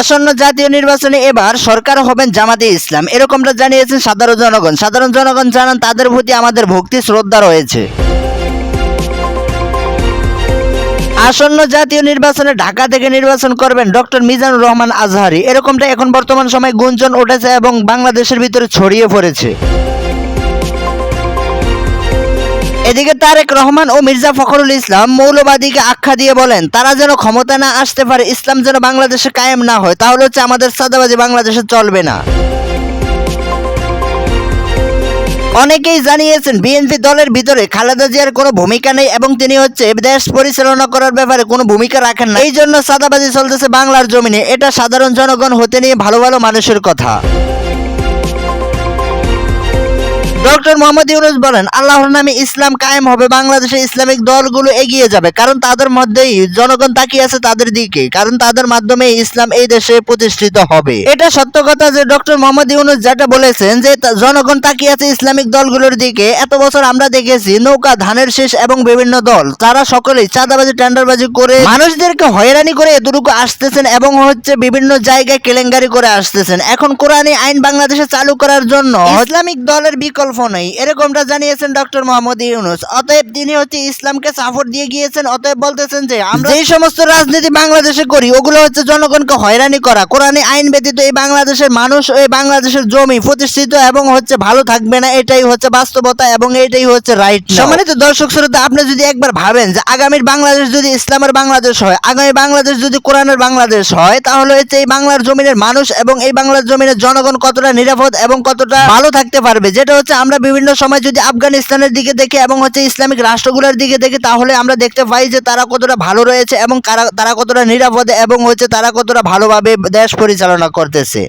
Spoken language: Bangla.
আসন্ন জাতীয় নির্বাচনে এবার সরকার হবেন জামাতে ইসলাম। এরকমটা জানিয়েছেন সাধারণ জনগণ। সাধারণ জনগণ জানান, তাদের প্রতি আমাদের ভক্তি, শ্রদ্ধা রয়েছে। আসন্ন জাতীয় নির্বাচনে ঢাকা থেকে নির্বাচন করবেন ডক্টর মিজানুর রহমান আজহারি। এরকমটা এখন বর্তমান সময় গুঞ্জন উঠেছে এবং বাংলাদেশের ভিতরে ছড়িয়ে পড়েছে। এদিকে তারেক রহমান ও মির্জা ফখরুল ইসলাম মৌলবাদীকে আখ্যা দিয়ে বলেন, তারা যেন ক্ষমতা না আসতে পারে, ইসলাম যেন বাংলাদেশে কায়েম না হয়, তাহলে হচ্ছে আমাদের সাদাবাজি বাংলাদেশে চলবে না। অনেকেই জানিয়েছেন, বিএনপি দলের ভিতরে খালেদা জিয়ার কোনো ভূমিকা নেই এবং তিনি হচ্ছে দেশ পরিচালনা করার ব্যাপারে কোনো ভূমিকা রাখেন না এই জন্য সাদাবাজি চলতেছে বাংলার জমিনে। এটা সাধারণ জনগণ হতে নিয়ে ভালো ভালো মানুষের কথা। ডক্টর মোহাম্মদ ইউনুস বলেন আল্লাহর নামে ইসলাম কায়েম হবে বাংলাদেশে ইসলামিক দলগুলো এগিয়ে যাবে। কারণ তাদের মধ্যেই জনগণ তাকিয়ে আছে তাদের দিকে। কারণ তাদের মাধ্যমে ইসলাম এই দেশে প্রতিষ্ঠিত হবে। এটা সত্য কথা যে ডক্টর মোহাম্মদ ইউনুস যেটা বলেছেন যে জনগণ তাকিয়ে আছে ইসলামিক দলগুলোর দিকে। এত বছর আমরা দেখেছি নৌকা ধানের শেষ এবং বিভিন্ন দল তারা সকলেই চাঁদাবাজি টেন্ডারবাজি করে মানুষদেরকে হয়রানি করে এতটুকু আসতেছেন এবং হচ্ছে বিভিন্ন জায়গায় কেলেঙ্কারি করে আসতেছেন। এখন কোরআনী আইন বাংলাদেশে চালু করার জন্য ইসলামিক দলের বিকল্প নেই এরকমটা জানিয়েছেন ডক্টর মোহাম্মদ ইউনুস। অতএব তিনি হচ্ছে ইসলামকে সাপোর্ট দিয়ে গিয়েছেন অতএব বলতেছেন যে আমরা যেই সমস্ত রাজনীতি বাংলাদেশে করি ওগুলো হচ্ছে জনগণকে হয়রানি করা। কোরআনে আইন ব্যতীত এই বাংলাদেশের মানুষ এই বাংলাদেশের জমি প্রতিষ্ঠিত এবং হচ্ছে ভালো থাকবে না এটাই হচ্ছে বাস্তবতা এবং এটাই হচ্ছে রাইট সম্মানিত দর্শক শ্রোতা আপনি যদি একবার ভাবেন যে আগামীর বাংলাদেশ যদি ইসলামের বাংলাদেশ হয় আগামী বাংলাদেশ যদি কোরআনের বাংলাদেশ হয় তাহলে হচ্ছে এই বাংলার জমিনের মানুষ এবং এই বাংলার জমিনের জনগণ কতটা নিরাপদ এবং কতটা ভালো থাকতে পারবে যেটা হচ্ছে আমরা বিভিন্ন সময় যদি আফগানিস্তানের দিকে দেখি এবং হচ্ছে ইসলামিক রাষ্ট্রগুলোর দিকে দেখি, তাহলে আমরা দেখতে পাই যে তারা কতটা ভালো রয়েছে এবং তারা কতটা নিরাপদে এবং হচ্ছে তারা কতটা ভালোভাবে দেশ পরিচালনা করতেছে।